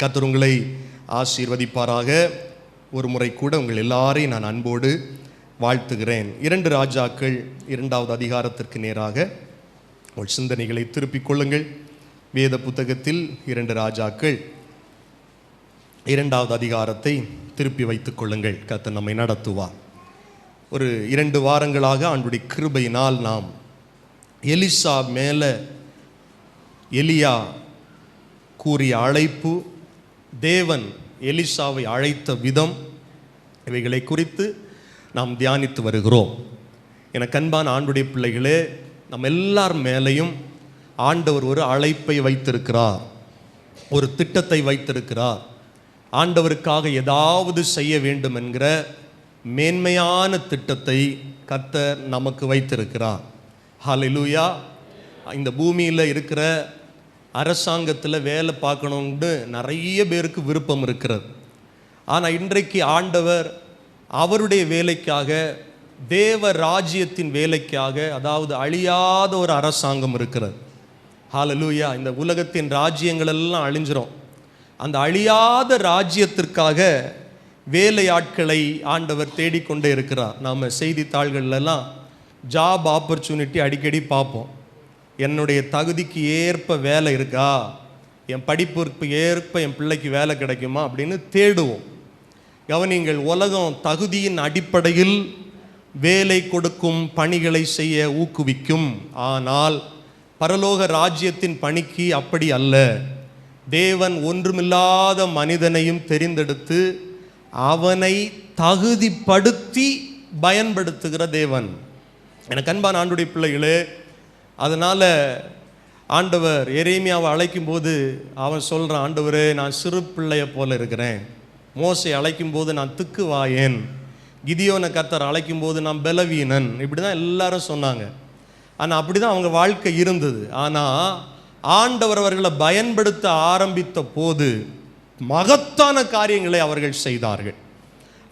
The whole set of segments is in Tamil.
கத்தர் உங்களை ஆசீர்வதிப்பாராக. ஒரு முறை கூட உங்கள் எல்லாரையும் நான் அன்போடு வாழ்த்துகிறேன். இரண்டு ராஜாக்கள் இரண்டாவது அதிகாரத்திற்கு நேராக உங்கள் சிந்தனைகளை திருப்பிக் கொள்ளுங்கள். வேத புத்தகத்தில் இரண்டு ராஜாக்கள் இரண்டாவது அதிகாரத்தை திருப்பி வைத்துக் கொள்ளுங்கள். கர்த்தர் நம்மை நடத்துவார். ஒரு இரண்டு வாரங்களாக ஆண்டுடைய கிருபையினால் நாம் எலிசா மேலே எலியா கூறிய அழைப்பு தேவன் எலிசாவை அழைத்த விதம் இவைகளை குறித்து நாம் தியானித்து வருகிறோம். என கண்பான ஆண்டுடைய பிள்ளைகளே நம்ம எல்லார் மேலேயும் ஆண்டவர் ஒரு அழைப்பை வைத்திருக்கிறார் ஒரு திட்டத்தை வைத்திருக்கிறார். ஆண்டவருக்காக ஏதாவது செய்ய வேண்டும் என்கிற மேன்மையான திட்டத்தை கத்த நமக்கு வைத்திருக்கிறார். ஹalleluya இந்த பூமியில் இருக்கிற அரசாங்கத்தில் வேலை பார்க்கணுன்னு நிறைய பேருக்கு விருப்பம் இருக்கிறது. ஆனால் இன்றைக்கு ஆண்டவர் அவருடைய வேலைக்காக தேவ ராஜ்யத்தின் வேலைக்காக அதாவது அழியாத ஒரு அரசாங்கம் இருக்கிறது. ஹாலலூயா இந்த உலகத்தின் ராஜ்யங்கள் எல்லாம் அழிஞ்சிரும். அந்த அழியாத ராஜ்யத்திற்காக வேலையாட்களை ஆண்டவர் தேடிக்கொண்டே இருக்கிறார். நாம் செய்தித்தாள்கள்லாம் ஜாப் ஆப்பர்ச்சுனிட்டி அடிக்கடி பார்ப்போம். என்னுடைய தகுதிக்கு ஏற்ப வேலை இருக்கா? என் படிப்பிற்கு ஏற்ப என் பிள்ளைக்கு வேலை கிடைக்குமா? அப்படின்னு தேடுவோம். கவனிங்கள் உலகம் தகுதியின் அடிப்படையில் வேலை கொடுக்கும் பணிகளை செய்ய ஊக்குவிக்கும். ஆனால் பரலோக ராஜ்யத்தின் பணிக்கு அப்படி அல்ல. தேவன் ஒன்றுமில்லாத மனிதனையும் தெரிந்தெடுத்து அவனை தகுதிப்படுத்தி பயன்படுத்துகிற தேவன். எனக்கு அன்பான ஆண்டுடைய பிள்ளைகளே அதனால் ஆண்டவர் எரேமியாவை அழைக்கும்போது அவன் சொல்கிறான் ஆண்டவரே நான் சிறு பிள்ளைய போல இருக்கிறேன். மோசை அழைக்கும்போது நான் திக்கு வாயேன் கிதியோனை கத்தர் அழைக்கும் போது நான் பலவீனன். இப்படி தான் எல்லாரும் சொன்னாங்க. ஆனால் அப்படி தான் அவங்க வாழ்க்கை இருந்தது. ஆனால் ஆண்டவர் அவர்களை பயன்படுத்த ஆரம்பித்த போது மகத்தான காரியங்களை அவர்கள் செய்தார்கள்.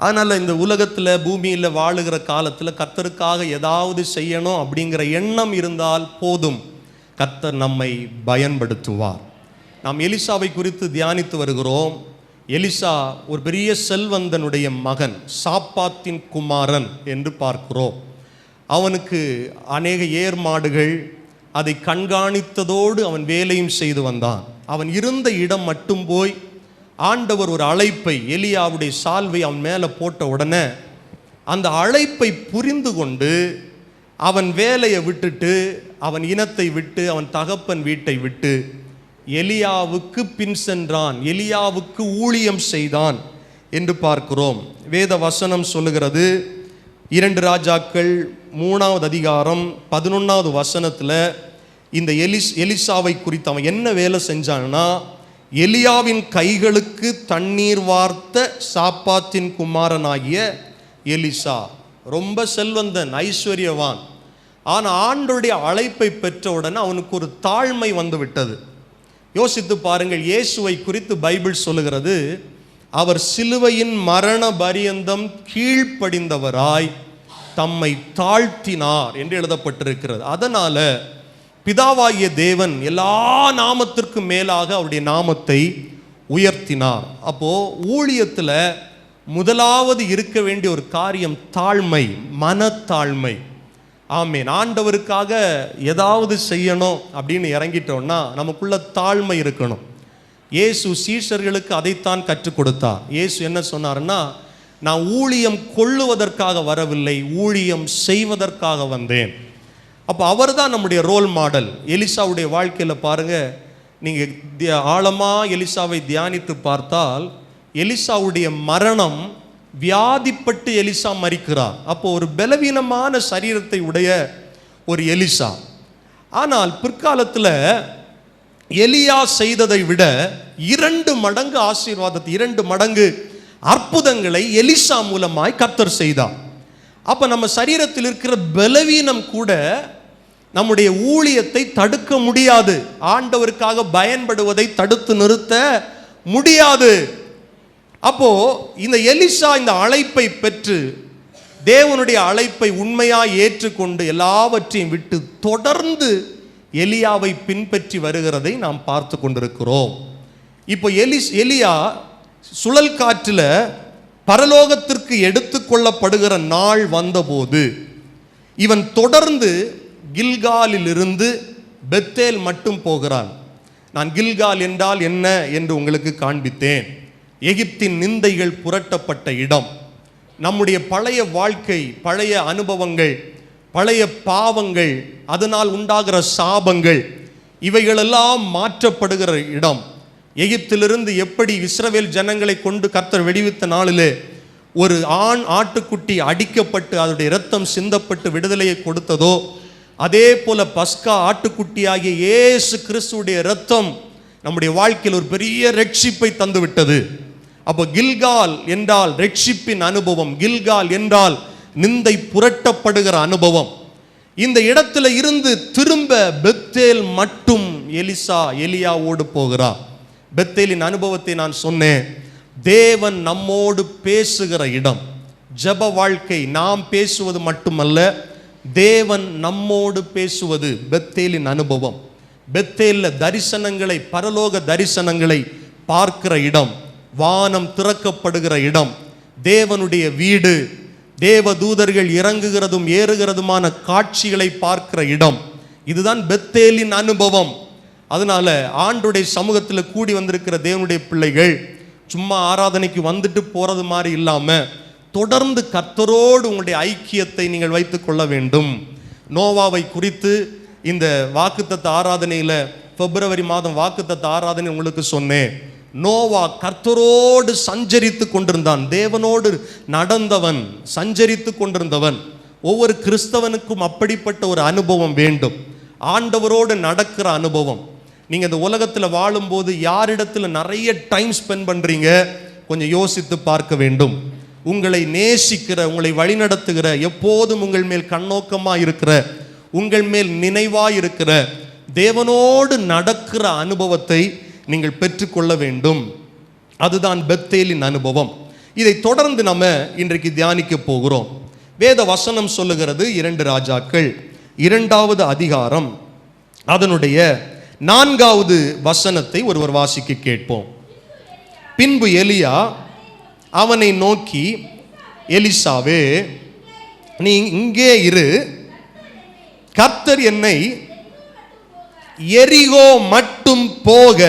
அதனால் இந்த உலகத்தில் பூமியில் வாழுகிற காலத்தில் கர்த்தருக்காக ஏதாவது செய்யணும் அப்படிங்கிற எண்ணம் இருந்தால் போதும். கர்த்தர் நம்மை பயன்படுத்துவார். நாம் எலிசாவை குறித்து தியானித்து வருகிறோம். எலிசா ஒரு பெரிய செல்வந்தனுடைய மகன் சாப்பாத்தின் குமாரன் என்று பார்க்கிறோம். அவனுக்கு அநேக ஏர் மாடுகள் அதை கண்காணித்ததோடு அவன் வேலையும் செய்து வந்தான். அவன் இருந்த இடம் மட்டும் போய் ஆண்டவர் ஒரு அழைப்பை எலியாவுடைய சால்வை அவன் மேலே போட்ட உடனே அந்த அழைப்பை புரிந்து கொண்டு அவன் வேலையை விட்டுட்டு அவன் இனத்தை விட்டு அவன் தகப்பன் வீட்டை விட்டு எலியாவுக்கு பின் சென்றான். எலியாவுக்கு ஊழியம் செய்தான் என்று பார்க்கிறோம். வேத வசனம் சொல்லுகிறது இரண்டு ராஜாக்கள் மூணாவது அதிகாரம் பதினொன்றாவது வசனத்தில் இந்த எலிஸ் எலிசாவை குறித்து அவன் என்ன வேலை செஞ்சான்னா எலியாவின் கைகளுக்கு தண்ணீர் வார்த்த சாப்பாத்தின் குமாரனாகிய எலிசா. ரொம்ப செல்வந்தன் ஐஸ்வர்யவான். ஆனால் ஆண்டுடைய அழைப்பை பெற்ற உடனே அவனுக்கு ஒரு தாழ்மை வந்து விட்டது யோசித்து பாருங்கள் இயேசுவை குறித்து பைபிள் சொல்லுகிறது அவர் சிலுவையின் மரண பரியந்தம் கீழ்ப்படிந்தவராய் தம்மை தாழ்த்தினார் என்று எழுதப்பட்டிருக்கிறது. அதனால் பிதாவாகிய தேவன் எல்லா நாமத்திற்கும் மேலாக அவருடைய நாமத்தை உயர்த்தினார். அப்போது ஊழியத்தில் முதலாவது இருக்க வேண்டிய ஒரு காரியம் தாழ்மை மனத்தாழ்மை. ஆமேன். ஆண்டவருக்காக ஏதாவது செய்யணும் அப்படின்னு இறங்கிட்டோம்னா நமக்குள்ள தாழ்மை இருக்கணும். இயேசு சீஷர்களுக்கு அதைத்தான் கற்றுக் கொடுத்தார். இயேசு என்ன சொன்னார்னா நான் ஊழியம் கொள்ளுவதற்காக வரவில்லை ஊழியம் செய்வதற்காக வந்தேன். அப்போ அவர் தான் நம்முடைய ரோல் மாடல் எலிசாவுடைய வாழ்க்கையில் பாருங்கள் நீங்கள் ஆழமாக எலிசாவை தியானித்து பார்த்தால் எலிசாவுடைய மரணம் வியாதிப்பட்டு எலிசா மறிக்கிறார் அப்போ ஒரு பலவீனமான சரீரத்தை உடைய ஒரு எலிசா. ஆனால் பிற்காலத்தில் எலியா செய்ததை விட இரண்டு மடங்கு ஆசீர்வாதத்தை இரண்டு மடங்கு அற்புதங்களை எலிசா மூலமாய் கத்தர் செய்தார். அப்போ நம்ம சரீரத்தில் இருக்கிற பலவீனம் கூட நம்முடைய ஊழியத்தை தடுக்க முடியாது. ஆண்டவருக்காக பயன்படுவதை தடுத்து நிறுத்த முடியாது. அப்போ இந்த எலிசா இந்த அழைப்பை பெற்று தேவனுடைய அழைப்பை உண்மையாக ஏற்றுக்கொண்டு எல்லாவற்றையும் விட்டு தொடர்ந்து எலியாவை பின்பற்றி வருகிறதை நாம் பார்த்து கொண்டிருக்கிறோம். இப்போ எலிஸ் எலியா சுழல் காற்றில் பரலோகத்திற்கு எடுத்துக்கொள்ளப்படுகிற நாள் வந்தபோது இவன் தொடர்ந்து கில்காலிலிருந்து பெத்தேல் மட்டும் போகிறான். நான் கில்கால் என்றால் என்ன என்று உங்களுக்கு காண்பித்தேன். எகிப்தின் நிந்தைகள் புரட்டப்பட்ட இடம். நம்முடைய பழைய வாழ்க்கை பழைய அனுபவங்கள் பழைய பாவங்கள் அதனால் உண்டாகிற சாபங்கள் இவைகளெல்லாம் மாற்றப்படுகிற இடம். எகிப்திலிருந்து எப்படி இஸ்ரவேல் ஜனங்களை கொண்டு கர்த்தர் வெடிவித்த நாளிலே ஒரு ஆண் ஆட்டுக்குட்டி அடிக்கப்பட்டு அதனுடைய இரத்தம் சிந்தப்பட்டு விடுதலையை கொடுத்ததோ அதே போல பஸ்கா ஆட்டுக்குட்டியாகிய இயேசு கிறிஸ்துடைய ரத்தம் நம்முடைய வாழ்க்கையில் ஒரு பெரிய ரட்சிப்பை தந்துவிட்டது. அப்போ கில்கால் என்றால் ரட்சிப்பின் அனுபவம். கில்கால் என்றால் நிந்தை புரட்டப்படுகிற அனுபவம். இந்த இடத்துல இருந்து திரும்ப பெத்தேல் மட்டும் எலிசா எலியாவோடு போகிறார் பெத்தேலின் அனுபவத்தை நான் சொன்னேன். தேவன் நம்மோடு பேசுகிற இடம். ஜெப வாழ்க்கை நாம் பேசுவது மட்டுமல்ல தேவன் நம்மோடு பேசுவது பெத்தேலின் அனுபவம். பெத்தேலில் தரிசனங்களை பரலோக தரிசனங்களை பார்க்கிற இடம் வானம் திறக்கப்படுகிற இடம் தேவனுடைய வீடு தேவ தூதர்கள் இறங்குகிறதும் ஏறுகிறதுமான காட்சிகளை பார்க்கிற இடம். இதுதான் பெத்தேலின் அனுபவம். அதனால ஆண்டுடைய சமூகத்தில் கூடி வந்திருக்கிற தேவனுடைய பிள்ளைகள் சும்மா ஆராதனைக்கு வந்துட்டு போகிறது மாதிரி இல்லாமல் தொடர்ந்து கர்த்தரோடு உங்களுடைய ஐக்கியத்தை நீங்கள் வைத்து கொள்ள வேண்டும். நோவாவை குறித்து இந்த வாக்குத்தத்த ஆராதனையில் பிப்ரவரி மாதம் வாக்குத்தத்த ஆராதனை உங்களுக்கு சொன்னேன். நோவா கர்த்தரோடு சஞ்சரித்து கொண்டிருந்தான். தேவனோடு நடந்தவன் சஞ்சரித்து கொண்டிருந்தவன். ஒவ்வொரு கிறிஸ்தவனுக்கும் அப்படிப்பட்ட ஒரு அனுபவம் வேண்டும். ஆண்டவரோடு நடக்கிற அனுபவம். நீங்கள் இந்த உலகத்தில் வாழும்போது யாரிடத்தில் நிறைய டைம் ஸ்பெண்ட் பண்ணுறீங்க கொஞ்சம் யோசித்து பார்க்க வேண்டும். உங்களை நேசிக்கிற உங்களை வழிநடத்துகிற எப்போதும் உங்கள் மேல் கண்ணோக்கமாக இருக்கிற உங்கள் மேல் நினைவாக இருக்கிற தேவனோடு நடக்கிற அனுபவத்தை நீங்கள் பெற்றுக்கொள்ள வேண்டும். அதுதான் பெத்தேலின் அனுபவம். இதை தொடர்ந்து நம்ம இன்றைக்கு தியானிக்க போகிறோம். வேத வசனம் சொல்லுகிறது இரண்டு ராஜாக்கள். இரண்டாவது அதிகாரம். அதனுடைய நான்காவது வசனத்தை ஒருவர் வாசிக்க கேட்போம். பின்பு எலியா அவனை நோக்கி எலிசாவே நீ இங்கே இரு. கர்த்தர் என்னை எரிகோ மட்டும் போக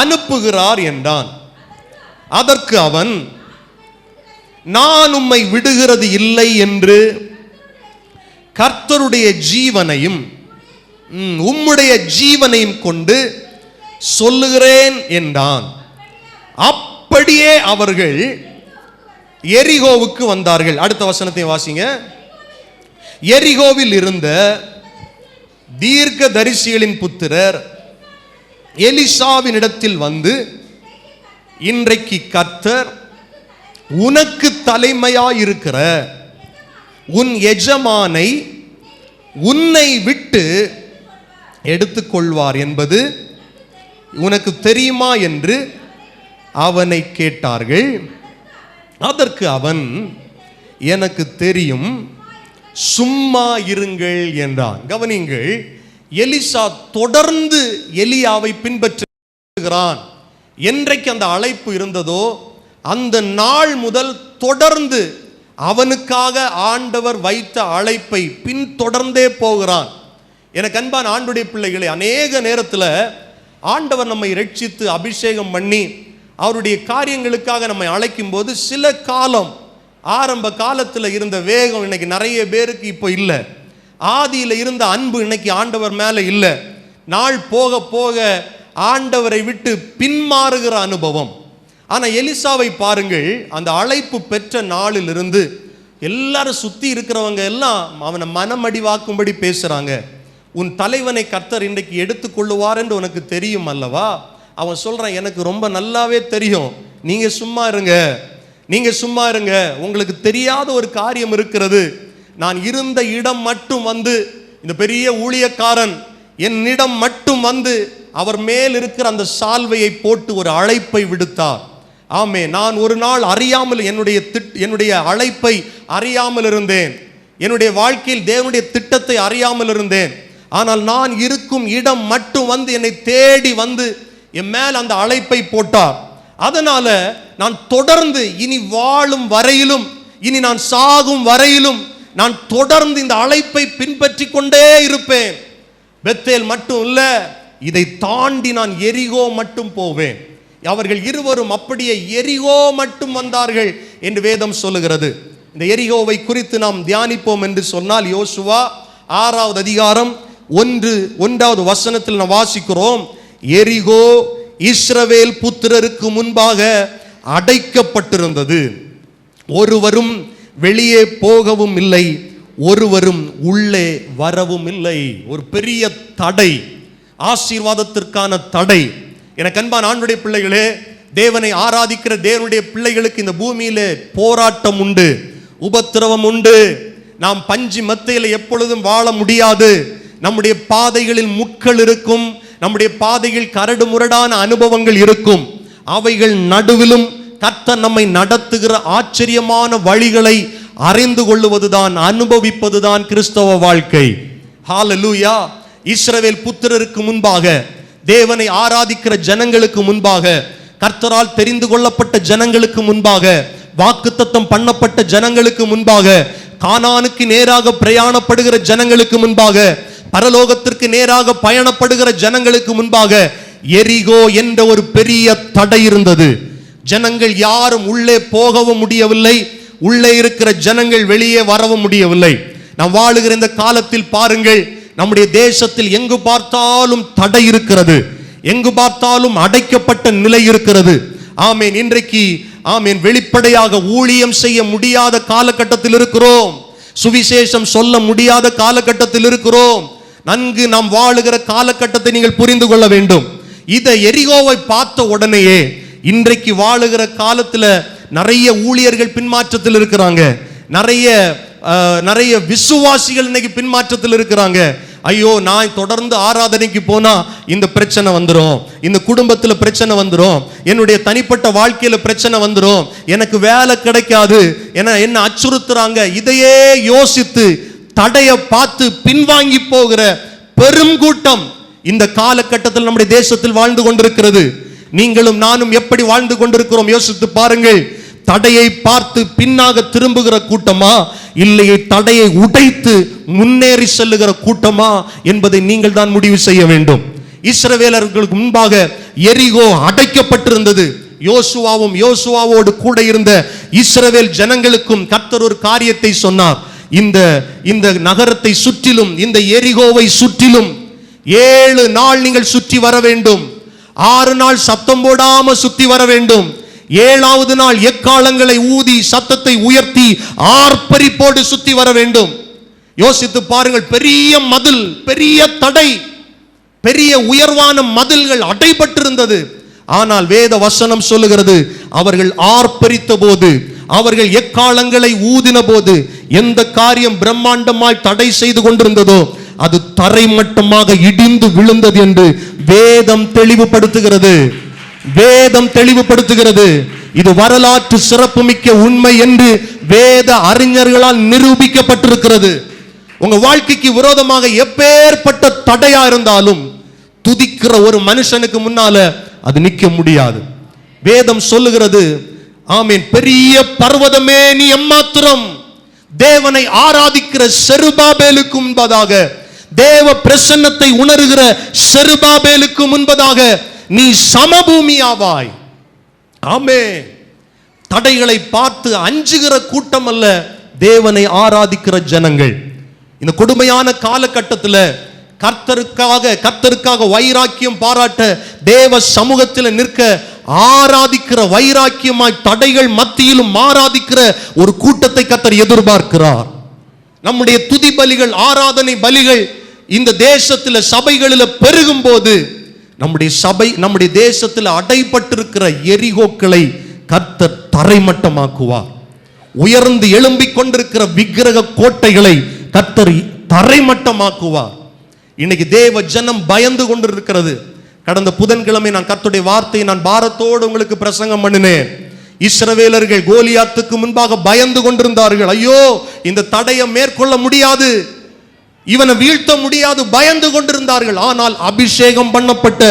அனுப்புகிறார் என்றான். அதற்கு அவன் நான் உம்மை விடுகிறது இல்லை என்று கர்த்தருடைய ஜீவனையும் உம்முடைய ஜீவனையும் கொண்டு சொல்லுகிறேன் என்றான். அப் அப்படியே அவர்கள் எரிகோவுக்கு வந்தார்கள். அடுத்த வசனத்தை வாசிங்க. எரிகோவில் இருந்த தீர்க்க தரிசிகளின் புத்திரர் எலிசாவினிடத்தில் வந்து இன்றைக்கு கர்த்தர் உனக்கு தலைமையாயிருக்கிற உன் எஜமானை உன்னை விட்டு எடுத்துக்கொள்வார் என்பது உனக்கு தெரியுமா என்று அவனை கேட்டார்கள். அதற்கு அவன் எனக்கு தெரியும் சும்மா இருங்கள் என்றான். கவனிங்கள் எலிசா தொடர்ந்து எலியாவை பின்பற்றுகிறான். என்றைக்கு அந்த அழைப்பு இருந்ததோ அந்த நாள் முதல் தொடர்ந்து அவனுக்காக ஆண்டவர் வைத்த அழைப்பை பின்தொடர்ந்தே போகிறான். எனக்கு அன்பான ஆண்டுடைய பிள்ளைகளை அநேக நேரத்தில் ஆண்டவர் நம்மை ரட்சித்து அபிஷேகம் பண்ணி அவருடைய காரியங்களுக்காக நம்மை அழைக்கும் போது சில காலம் ஆரம்ப காலத்தில் இருந்த வேகம் இன்னைக்கு நிறைய பேருக்கு இப்போ இல்லை. ஆதியில் இருந்த அன்பு இன்னைக்கு ஆண்டவர் மேலே இல்லை. நாள் போக போக ஆண்டவரை விட்டு பின்மாறுகிற அனுபவம். ஆனால் எலிசாவை பாருங்கள் அந்த அழைப்பு பெற்ற நாளிலிருந்து எல்லாரும் சுற்றி இருக்கிறவங்க எல்லாம் அவனை மனமடிவாக்கும்படி பேசுகிறாங்க உன் தலைவனை கர்த்தர் இன்றைக்கு எடுத்துக்கொள்ளுவார் என்று உனக்கு தெரியும் அல்லவா? அவன் சொல்கிறான் எனக்கு ரொம்ப நல்லாவே தெரியும். நீங்கள் சும்மா இருங்க. நீங்கள் சும்மா இருங்க. உங்களுக்கு தெரியாத ஒரு காரியம் இருக்கிறது. நான் இருந்த இடம் மட்டும் வந்து இந்த பெரிய ஊழியக்காரன் என்னிடம் மட்டும் வந்து அவர் மேல் இருக்கிற அந்த சால்வையை போட்டு ஒரு அழைப்பை விடுத்தார். ஆமே நான் ஒரு நாள் அறியாமல் என்னுடைய திட் என்னுடைய அழைப்பை அறியாமல் இருந்தேன். என்னுடைய வாழ்க்கையில் தேவனுடைய திட்டத்தை அறியாமல் இருந்தேன். ஆனால் நான் இருக்கும் இடம் மட்டும் வந்து என்னை தேடி வந்து என் மேல் அந்த அழைப்பை போட்டார். அதனால நான் தொடர்ந்து இனி வாழும் வரையிலும் இனி நான் சாகும் வரையிலும் நான் தொடர்ந்து இந்த அழைப்பை பின்பற்றி கொண்டே இருப்பேன். பெத்தேல் மட்டும் இல்ல இதை தாண்டி நான் எரிகோ மட்டும் போவேன். அவர்கள் இருவரும் அப்படியே எரிகோ மட்டும் வந்தார்கள் என்று வேதம் சொல்லுகிறது. இந்த எரிகோவை குறித்து நாம் தியானிப்போம் என்று சொன்னால் யோசுவா ஆறாவது அதிகாரம் ஒன்று ஒன்றாவது வசனத்தில் நாம் வாசிக்கிறோம். எரிகோ இஸ்ரவேல் புத்திரருக்கு முன்பாக அடைக்கப்பட்டிருந்தது. ஒருவரும் வெளியே போகவும் இல்லை ஒருவரும் உள்ளே வரவும் இல்லை. ஒரு பெரிய தடை ஆசீர்வாதத்திற்கான தடை. எனக்கு அன்பான் ஆண்டுடைய பிள்ளைகளே தேவனை ஆராதிக்கிற தேவனுடைய பிள்ளைகளுக்கு இந்த பூமியிலே போராட்டம் உண்டு உபத்திரவம் உண்டு. நாம் பஞ்சு மத்தையில் எப்பொழுதும் வாழ முடியாது. நம்முடைய பாதைகளில் முட்கள் இருக்கும் நம்முடைய பாதையில் கரடு முரடான அனுபவங்கள் இருக்கும். அவைகள் நடுவிலும் கர்த்தர் நம்மை நடத்துகிற ஆச்சரியமான வழிகளை அறிந்து கொள்ளுவதுதான் அனுபவிப்பதுதான் கிறிஸ்தவ வாழ்க்கை. ஹாலலூயா இஸ்ரவேல் புத்திரருக்கு முன்பாக தேவனை ஆராதிக்கிற ஜனங்களுக்கு முன்பாக கர்த்தரால் தெரிந்து கொள்ளப்பட்ட ஜனங்களுக்கு முன்பாக வாக்குத்தத்தம் பண்ணப்பட்ட ஜனங்களுக்கு முன்பாக கானானுக்கு நேராக பிரயாணப்படுகிற ஜனங்களுக்கு முன்பாக பரலோகத்திற்கு நேராக பயணப்படுகிற ஜனங்களுக்கு முன்பாக எரிகோ என்ற ஒரு பெரிய தடை இருந்தது. ஜனங்கள் யாரும் உள்ளே போகவும் முடியவில்லை. உள்ளே இருக்கிற ஜனங்கள் வெளியே வரவும் முடியவில்லை. நாம் வாழுகிற இந்த காலத்தில் பாருங்கள் நம்முடைய தேசத்தில் எங்கு பார்த்தாலும் தடை இருக்கிறது. எங்கு பார்த்தாலும் அடைக்கப்பட்ட நிலை இருக்கிறது. ஆமேன் இன்றைக்கு ஆமேன் வெளிப்படையாக ஊழியம் செய்ய முடியாத காலகட்டத்தில் இருக்கிறோம். சுவிசேஷம் சொல்ல முடியாத காலகட்டத்தில் இருக்கிறோம். நன்கு நாம் வாழுகிற காலகட்டத்தை நீங்கள் புரிந்து கொள்ள வேண்டும். இதை எரிகோவை பார்த்த உடனேயே இன்றைக்கு வாழுகிற காலத்தில் நிறைய ஊழியர்கள் பின்மாற்றத்தில் இருக்கிறாங்க. நிறைய நிறைய விசுவாசிகள் இன்னைக்கு பின்மாற்றத்தில் இருக்கிறாங்க. ஐயோ நான் தொடர்ந்து ஆராதனைக்கு போனா இந்த பிரச்சனை வந்துடும் இந்த குடும்பத்தில் பிரச்சனை வந்துடும் என்னுடைய தனிப்பட்ட வாழ்க்கையில பிரச்சனை வந்துடும் எனக்கு வேலை கிடைக்காது. என என்ன அச்சுறுத்துறாங்க. இதையே யோசித்து தடைய பார்த்து பின்வாங்கி போகிற பெரும் கூட்டம் இந்த காலகட்டத்தில் நம்முடைய தேசத்தில் வாழ்ந்து கொண்டிருக்கிறது. நீங்களும் நானும் எப்படி வாழ்ந்து கொண்டிருக்கிறோம் யோசித்து பாருங்கள். தடையை பார்த்து பின்னாக திரும்புகிற கூட்டமா? இல்லையே தடையை உடைத்து முன்னேறி செல்லுகிற கூட்டமா? என்பதை நீங்கள் தான் முடிவு செய்ய வேண்டும். இஸ்ரவேலர்களுக்கு முன்பாக எரிகோ அடைக்கப்பட்டிருந்தது. யோசுவாவும் யோசுவாவோடு கூட இருந்த இஸ்ரவேல் ஜனங்களுக்கும் கர்த்தர் ஒரு காரியத்தை சொன்னார். இந்த இந்த நகரத்தை சுற்றிலும் இந்த எரிகோவை சுற்றிலும் ஏழு நாள் நீங்கள் சுற்றி வர வேண்டும். ஆறு நாள் சத்தம் போடாம சுத்தி வர வேண்டும். ஏழாவது நாள் எக்காலங்களை ஊதி சத்தத்தை உயர்த்தி ஆர்ப்பரிப்போடு சுத்தி வர வேண்டும். யோசித்து பாருங்கள் பெரிய மதில் பெரிய தடை பெரிய உயர்வான மதில்கள் அடைபட்டிருந்தது. ஆனால் வேத வசனம் சொல்லுகிறது அவர்கள் ஆர்ப்பரித்த போது அவர்கள் எக்காலங்களை ஊதின போது எந்த காரியம் பிரம்மாண்டமாய் தடை செய்து கொண்டிருந்ததோ அது தரை மட்டமாக இடிந்து விழுந்தது என்று வேதம் தெளிவுபடுத்துகிறது. வேதம் தெளிவுபடுத்துகிறது. இது வரலாற்று சிறப்புமிக்க உண்மை என்று வேத அறிஞர்களால் நிரூபிக்கப்பட்டிருக்கிறது. உங்க வாழ்க்கைக்கு விரோதமாக எப்பேற்பட்ட தடையா இருந்தாலும் துதிக்கிற ஒரு மனுஷனுக்கு முன்னால அது நிக்க முடியாது. வேதம் சொல்லுகிறது ஆமீன். பெரிய பர்வதமே நீ எம்மாத்திரம். தேவனை ஆராதிக்கிற செருபாபேலுக்கு முன்பதாக தேவ பிரசன்னத்தை உணர்கிற செருபாபேலுக்கு முன்பதாக நீ சமபூமியாவாய். ஆமே தடைகளை பார்த்து அஞ்சுகிற கூட்டம் அல்ல தேவனை ஆராதிக்கிற ஜனங்கள். இந்த கொடுமையான காலகட்டத்தில் கர்த்தருக்காக கர்த்தருக்காக வைராக்கியம் பாராட்ட தேவ சமூகத்தில் நிற்க ஆராதிக்கிற வைராக்கியமாய் தடைகள் மத்தியிலும் ஆராதிக்கிற ஒரு கூட்டத்தை கத்தர் எதிர்பார்க்கிறார். நம்முடைய துதி பலிகள் ஆராதனை பலிகள் இந்த தேசத்தில் சபைகளில் பெருகும் போது நம்முடைய சபை நம்முடைய தேசத்தில் அடைபட்டிருக்கிற எரிகோக்களை கர்த்தர் தரைமட்டமாக்குவார். உயர்ந்து எழும்பிக் கொண்டிருக்கிற விக்கிரக கோட்டைகளை கர்த்தர் தரைமட்டமாக்குவார். இன்னைக்கு தேவ ஜனம் பயந்து கொண்டிருக்கிறது. கடந்த புதன்கிழமை நான் கர்த்துடைய வார்த்தையை நான் பாரத்தோடு உங்களுக்கு பிரசங்கம் பண்ணினேன். இஸ்ரவேலர்கள் கோலியாத்துக்கு முன்பாக பயந்து கொண்டிருந்தார்கள். ஐயோ இந்த தடையை மேற்கொள்ள முடியாது. இவனை வீழ்த்த முடியாது பயந்து கொண்டிருந்தார்கள். ஆனால் அபிஷேகம் பண்ணப்பட்ட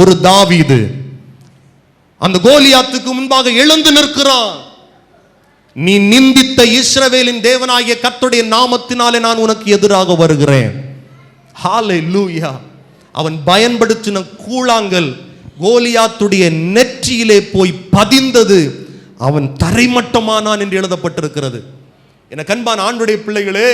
ஒரு தாவீது அந்த கோலியாத்துக்கு முன்பாக எழுந்து நிற்கிறான் நீ நிந்தித்த இஸ்ரவேலின் தேவனாகிய கத்துடைய நாமத்தினாலே நான் உனக்கு எதிராக வருகிறேன். ஹalleluya அவன் பயன்படுத்தின கூழாங்கல் கோலியாத்துடைய நெற்றியிலே போய் பதிந்தது. அவன் தரைமட்டமானான் என்று எழுதப்பட்டிருக்கிறது. என கண்பான் ஆண்டுடைய பிள்ளைகளே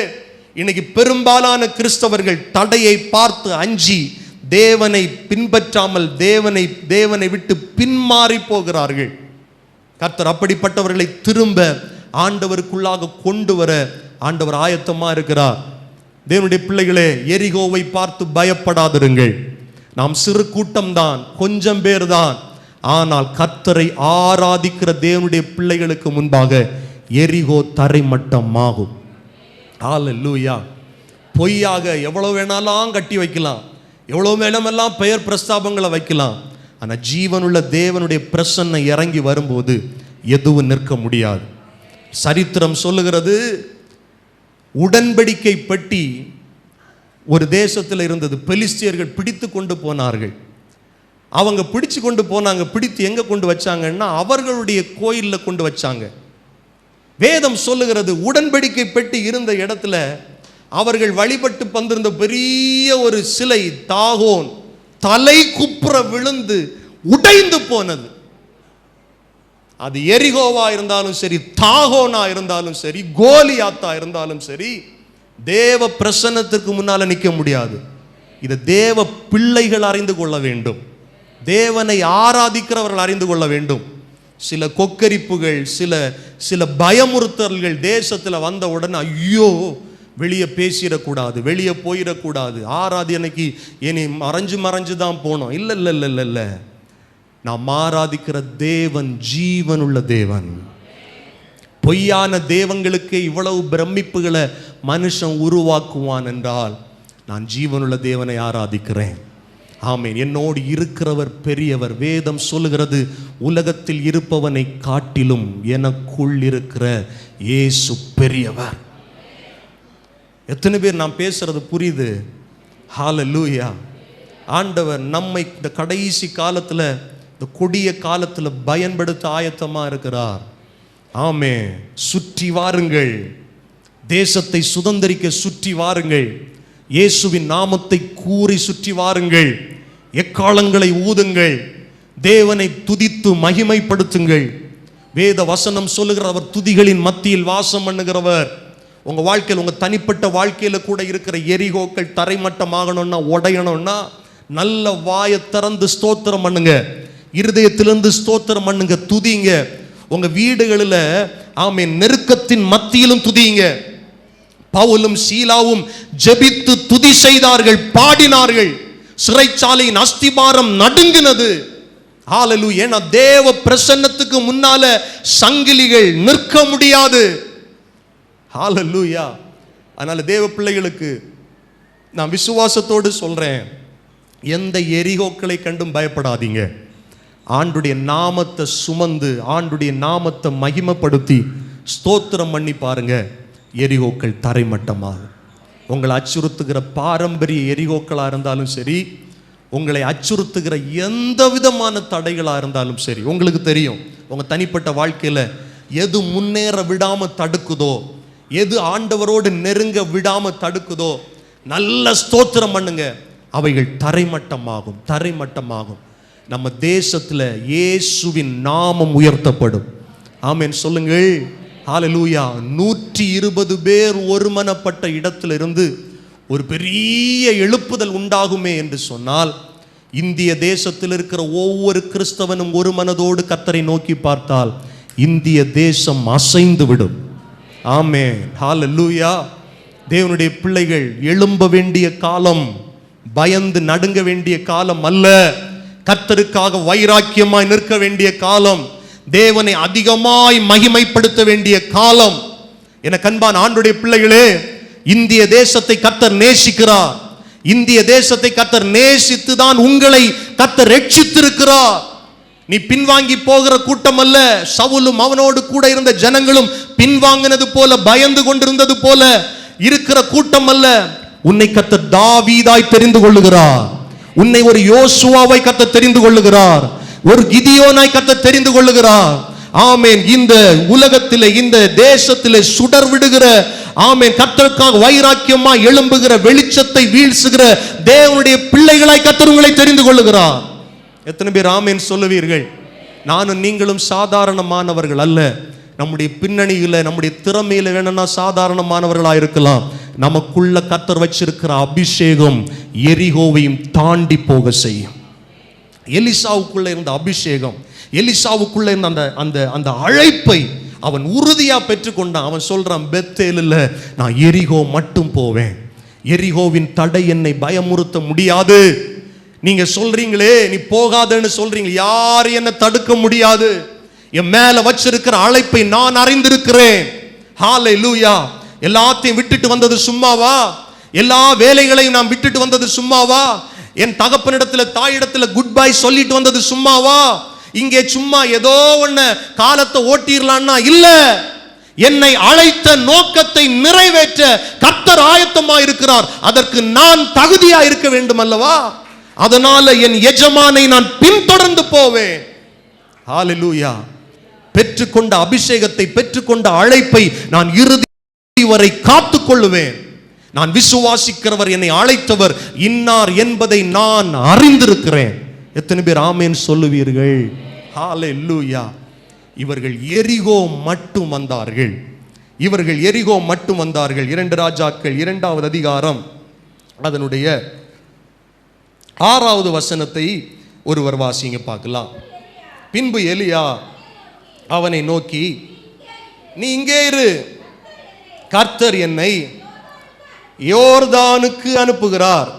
இன்னைக்கு பெரும்பாலான கிறிஸ்தவர்கள் தடையை பார்த்து அஞ்சி தேவனை பின்பற்றாமல் தேவனை தேவனை விட்டு பின்மாறி போகிறார்கள். கர்த்தர் அப்படிப்பட்டவர்களை திரும்ப ஆண்டவருக்குள்ளாக கொண்டு வர ஆண்டவர் ஆயத்தமாக இருக்கிறார். தேவனுடைய பிள்ளைகளே எரிகோவை பார்த்து பயப்படாதிருங்கள். நாம் சிறு கூட்டம்தான் கொஞ்சம் பேர் தான் ஆனால் கர்த்தரை ஆராதிக்கிற தேவனுடைய பிள்ளைகளுக்கு முன்பாக எரிகோ தரைமட்டமாகும். லூயா பொய்யாக எவ்வளோ வேணாலும் கட்டி வைக்கலாம். எவ்வளோ வேணுமெல்லாம் பெயர் பிரஸ்தாபங்களை வைக்கலாம். ஆனால் ஜீவனுள்ள தேவனுடைய பிரசன்னை இறங்கி வரும்போது எதுவும் நிற்க முடியாது. சரித்திரம் சொல்லுகிறது உடன்படிக்கை பெட்டி ஒரு தேசத்தில் இருந்தது. பெலிஸ்தியர்கள் பிடித்து கொண்டு போனார்கள். அவங்க பிடிச்சு கொண்டு போனாங்க பிடித்து எங்கே கொண்டு வச்சாங்கன்னா அவர்களுடைய கோயிலில் கொண்டு வச்சாங்க. வேதம் சொல்லுகிறது உடன்படிக்கை பெட்டி இருந்த இடத்துல அவர்கள் வழிபட்டு வந்திருந்த பெரிய ஒரு சிலை தாகோன் தலை குப்புற விழுந்து உடைந்து போனது. அது எரிகோவா இருந்தாலும் சரி தாகோனா இருந்தாலும் சரி கோலியாத்தா இருந்தாலும் சரி தேவ பிரசன்னத்திற்கு முன்னால் நிற்க முடியாது. இதை தேவ பிள்ளைகள் அறிந்து கொள்ள வேண்டும். தேவனை ஆராதிக்கிறவர்கள் அறிந்து கொள்ள வேண்டும். சில கொக்கரிப்புகள் சில சில பயமுறுத்தல்கள் தேசத்தில் வந்த உடனே ஐயோ வெளியே பேசிடக்கூடாது வெளியே போயிடக்கூடாது. ஆராதனைக்கு இனி மறைஞ்சு மறைஞ்சு தான் போனோம். இல்லை இல்லை இல்லை இல்லை இல்லை. நாம் ஆராதிக்கிற தேவன் ஜீவனுள்ள தேவன். பொய்யான தேவங்களுக்கு இவ்வளவு பிரமிப்புகளை மனுஷன் உருவாக்குவான் என்றால் நான் ஜீவனுள்ள தேவனை ஆராதிக்கிறேன். ஆமென். என்னோடு இருக்கிறவர் பெரியவர். வேதம் சொல்லுகிறது உலகத்தில் இருப்பவனை காட்டிலும் எனக்குள் இருக்கிற இயேசு பெரியவர். எத்தனை பேர் நான் பேசுறது புரியுது? ஹால லூயா ஆண்டவர் நம்மை இந்த கடைசி காலத்தில் இந்த கொடிய காலத்தில் பயன்படுத்த ஆயத்தமாக இருக்கிறார். ஆமே சுற்றி வாருங்கள். தேசத்தை சுதந்தரிக்க சுற்றி வாருங்கள். இயேசுவின் நாமத்தை கூறி சுற்றி வாருங்கள். எக்காலங்களை ஊதுங்கள். தேவனை துதித்து மகிமைப்படுத்துங்கள். வேத வசனம் சொல்லுகிற அவர் துதிகளின் மத்தியில் வாசம் பண்ணுகிறவர். உங்கள் வாழ்க்கையில் உங்கள் தனிப்பட்ட வாழ்க்கையில் கூட இருக்கிற எரிகோக்கள் தரைமட்டமாகணும்னா உடையணும்னா நல்ல வாயை திறந்து ஸ்தோத்திரம் பண்ணுங்கள் இருதயத்திலிருந்து ஸ்தோத்திரம் பண்ணுங்க துதிங்க. உங்கள் வீடுகளில் ஆமே நெருக்கத்தின் மத்தியிலும் துதிங்க. பவுலும் சீலாவும் ஜெபித்து துதி செய்தார்கள் பாடினார்கள். சிறைச்சாலையின் அஸ்திபாரம் நடுங்கினது. ஆலலு ஏன்னா தேவ பிரசன்னத்துக்கு முன்னால சங்கிலிகள் நிற்க முடியாது. ஹalleluya. அதனால தேவ பிள்ளைகளுக்கு நான் விசுவாசத்தோடு சொல்றேன். எந்த எரிகோக்களை கண்டும் பயப்படாதீங்க. ஆண்டுடைய நாமத்தை சுமந்து ஆண்டுடைய நாமத்தை மகிமைப்படுத்தி ஸ்தோத்திரம் பண்ணி பாருங்க. எரிகோக்கள் தரைமட்டமாகும். உங்களை அச்சுறுத்துகிற பாரம்பரிய எரிகோக்களாக இருந்தாலும் சரி உங்களை அச்சுறுத்துகிற எந்த விதமான தடைகளாக இருந்தாலும் சரி உங்களுக்கு தெரியும். உங்கள் தனிப்பட்ட வாழ்க்கையில் எது முன்னேற விடாமல் தடுக்குதோ எது ஆண்டவரோடு நெருங்க விடாமல் தடுக்குதோ நல்ல ஸ்தோத்திரம் பண்ணுங்க. அவைகள் தரைமட்டமாகும் தரைமட்டமாகும். நம்ம தேசத்தில் இயேசுவின் நாமம் உயர்த்தப்படும். ஆமேன் சொல்லுங்கள். ஹாலலூயா நூற்றி இருபது பேர் ஒருமனப்பட்ட இடத்திலிருந்து ஒரு பெரிய எழுப்புதல் உண்டாகுமே என்று சொன்னால் இந்திய தேசத்தில் இருக்கிற ஒவ்வொரு கிறிஸ்தவனும் ஒரு மனதோடு கத்தரை நோக்கி பார்த்தால் இந்திய தேசம் அசைந்து விடும் ஆமே ஹால லூயா தேவனுடைய பிள்ளைகள் எழும்ப வேண்டிய காலம் பயந்து நடுங்க வேண்டிய காலம் அல்ல. கர்த்தருக்காக வைராக்கியமாய் நிற்க வேண்டிய காலம் தேவனை அதிகமாய் மகிமைப்படுத்த வேண்டிய காலம். என கண்பான் ஆண்டுடைய பிள்ளைகளே இந்திய தேசத்தை கர்த்தர் நேசிக்கிறார். இந்திய தேசத்தை கர்த்தர் நேசித்து தான் உங்களை கர்த்தர் ரட்சித்திருக்கிறார். நீ பின்வாங்கி போகிற கூட்டம் அல்ல சவுலும் அவனோடு கூட இருந்த ஜனங்களும் பின்வாங்கினது போல பயந்து கொண்டிருந்தது போல இருக்கிற கூட்டம் அல்ல உன்னை கத்த தாவீதாய் தெரிந்து கொள்ளுகிறார். உன்னை ஒரு யோசுவாவை கத்த தெரிந்து கொள்ளுகிறார். ஒரு கிதியோனாய் கத்த தெரிந்து கொள்ளுகிறார். ஆமேன். இந்த உலகத்திலே இந்த தேசத்திலே சுடர் விடுகிற ஆமேன் கத்தருக்காக வைராக்கியமா எழும்புகிற வெளிச்சத்தை வீழ்சுகிற தேவனுடைய பிள்ளைகளாய் கத்தர் உங்களை தெரிந்து கொள்ளுகிறார். எத்தனை பேர் ஆமேன் சொல்லுவீர்கள்? நானும் நீங்களும் சாதாரணமானவர்கள் அல்ல. நம்முடைய பின்னணியில் நம்முடைய திறமையில் வேணும்னா சாதாரணமானவர்களாக இருக்கலாம். நமக்குள்ள கத்தர் வச்சிருக்கிற அபிஷேகம் எரிகோவையும் தாண்டி போக செய்யும். எலிசாவுக்குள்ள இருந்த அபிஷேகம் எலிசாவுக்குள்ள இருந்த அந்த அந்த அந்த அழைப்பை அவன் உறுதியாக பெற்றுக்கொண்டான். அவன் சொல்றான் பெத்தேலில் நான் எரிகோ மட்டும் போவேன். எரிகோவின் தடை என்னை பயமுறுத்த முடியாது. நீங்க சொல்றீங்களே நீ போகாதன்னு சொல்றீங்க. யார் என்ன தடுக்க முடியாது. என் மேல வச்சிருக்கிற அழைப்பை நான் அறிந்திருக்கிறேன். ஹாலை லூயா எல்லாத்தையும் விட்டுட்டு வந்தது சும்மாவா? எல்லா வேலைகளையும் நான் விட்டுட்டு வந்தது சும்மாவா? என் தகப்பனிடத்துல தாயிடத்துல குட் பை சொல்லிட்டு வந்தது சும்மாவா? இங்கே சும்மா ஏதோ ஒன்று காலத்தை ஓட்டிரலான்னா இல்ல. என்னை அழைத்த நோக்கத்தை நிறைவேற்ற கர்த்தர் ஆயத்தமா இருக்கிறார் அதற்கு நான் தகுதியா இருக்க வேண்டும் அல்லவா அதனால என் எஜமானை நான் பின்தொடர்ந்து போவேன். ஹalleluya பெற்றுக்கொண்ட அபிஷேகத்தை பெற்றுக்கொண்ட அழைப்பை நான் இறுதி வரை காத்து கொள்ளுவேன் நான் விசுவாசிக்கிறவர் என்னை அழைத்தவர் இன்னார் என்பதை நான் அறிந்திருக்கிறேன். எத்தனை பேர் ஆமேன் சொல்லுவீர்கள்? ஹாலே லூயா இவர்கள் எரிகோ மட்டும் வந்தார்கள். இவர்கள் எரிகோ மட்டும் வந்தார்கள். இரண்டு ராஜாக்கள் இரண்டாவது அதிகாரம். அதனுடைய ஆறாவது வசனத்தை ஒருவர் வாசிங்க பார்க்கலாம். பின்பு எலியா அவனை நோக்கி நீ இங்கே இரு. கர்த்தர் என்னை யோர்தானுக்கு அனுப்புகிறார்.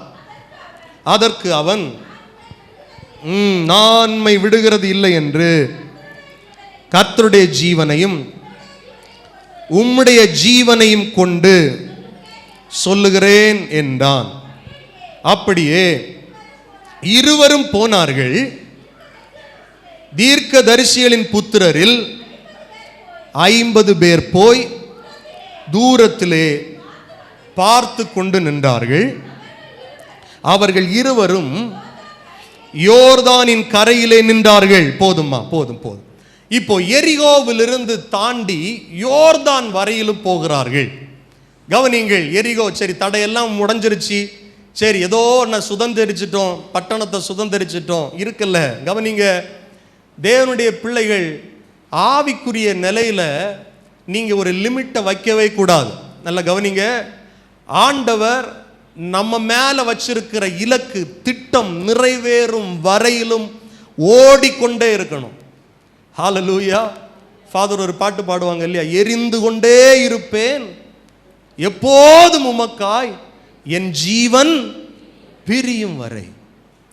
அதற்கு அவன் நான்மை விடுகிறது இல்லை என்று கர்த்தருடைய ஜீவனையும் உம்முடைய ஜீவனையும் கொண்டு சொல்லுகிறேன் என்றான். அப்படியே இருவரும் போனார்கள். தீர்க்க தரிசிகளின் புத்திரரில் ஐம்பது பேர் போய் தூரத்திலே பார்த்து கொண்டு நின்றார்கள். அவர்கள் இருவரும் யோர்தானின் கரையிலே நின்றார்கள். போதுமா போதும் போதும். இப்போ எரிகோவிலிருந்து தாண்டி யோர்தான் வரையிலும் போகிறார்கள். கவனிங்கள் எரிகோ சரி தடையெல்லாம் முடஞ்சிருச்சு சரி ஏதோ நான் சுதந்திரிச்சிட்டோம் பட்டணத்தை சுதந்திரிச்சிட்டோம் இருக்குல்ல. கவனிங்க தேவனுடைய பிள்ளைகள் ஆவிக்குரிய நிலையில நீங்கள் ஒரு லிமிட்டை வைக்கவே கூடாது. நல்லா கவனிங்க. ஆண்டவர் நம்ம மேலே வச்சிருக்கிற இலக்கு திட்டம் நிறைவேறும் வரையிலும் ஓடிக்கொண்டே இருக்கணும். ஹாலலூயா ஃபாதர் ஒரு பாட்டு பாடுவாங்க இல்லையா? எரிந்து கொண்டே இருப்பேன் எப்போதும் உமக்காய் என் ஜீவன் பிரியும் வரை.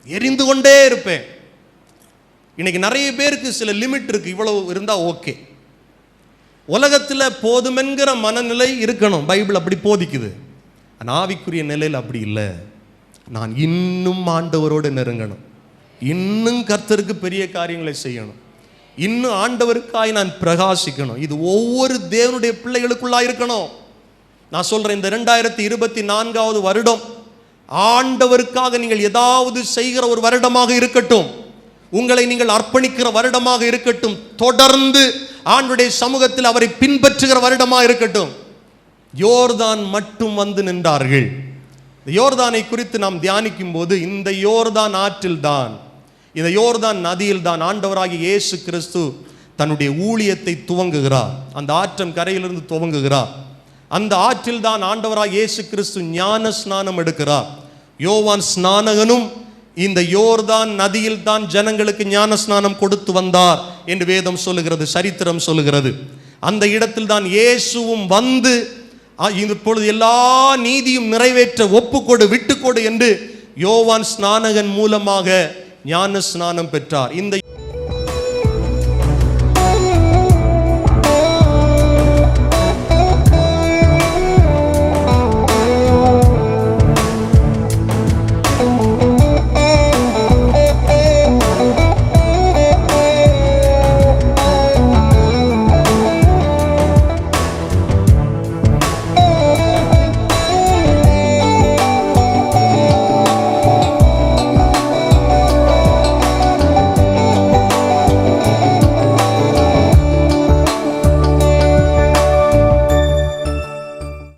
எரிந்து கொண்டே இருப்பேன். இன்றைக்கி நிறைய பேருக்கு சில லிமிட் இருக்குது இவ்வளவு இருந்தால் ஓகே. உலகத்தில் போதுமென்கிற மனநிலை இருக்கணும். பைபிள் அப்படி போதிக்குது. ஆனா, ஆவிக்குரிய நிலையில் அப்படி இல்லை. நான் இன்னும் ஆண்டவரோடு நெருங்கணும். இன்னும் கர்த்தருக்கு பெரிய காரியங்களை செய்யணும். இன்னும் ஆண்டவருக்காய் நான் பிரகாசிக்கணும். இது ஒவ்வொரு தேவனுடைய பிள்ளைகளுக்குள்ளாக இருக்கணும். நான் சொல்கிறேன் இந்த ரெண்டாயிரத்தி இருபத்தி நான்காவது வருடம் ஆண்டவருக்காக நீங்கள் ஏதாவது செய்கிற ஒரு வருடமாக இருக்கட்டும். உங்களை நீங்கள் அர்ப்பணிக்கிற வருடமாக இருக்கட்டும் தொடர்ந்து ஆண்டுடைய சமூகத்தில் அவரை பின்பற்றுகிற வருடமாக இருக்கட்டும் யோர்தான் மட்டும் வந்து நின்றார்கள். இந்த யோர்தானை குறித்து நாம் தியானிக்கும் போது இந்த யோர்தான் ஆற்றில் தான் இந்த யோர்தான் நதியில் தான் ஆண்டவராகிய இயேசு கிறிஸ்து தன்னுடைய ஊழியத்தை துவங்குகிறார். அந்த ஆற்றம் கரையிலிருந்து துவங்குகிறார். அந்த ஆற்றில் தான் ஆண்டவராக இயேசு கிறிஸ்து ஞான ஸ்நானம் எடுக்கிறார். யோவான் ஸ்நானகனும் இந்த யோர்தான் நதியில் தான் ஜனங்களுக்கு ஞான ஸ்நானம் கொடுத்து வந்தார் என்று வேதம் சொல்லுகிறது சரித்திரம் சொல்லுகிறது. அந்த இடத்தில் தான் இயேசுவும் வந்து இப்பொழுது எல்லா நீதியும் நிறைவேற்ற ஒப்புக்கொடு விட்டுக்கொடு என்று யோவான் ஸ்நானகன் மூலமாக ஞான ஸ்நானம் பெற்றார். இந்த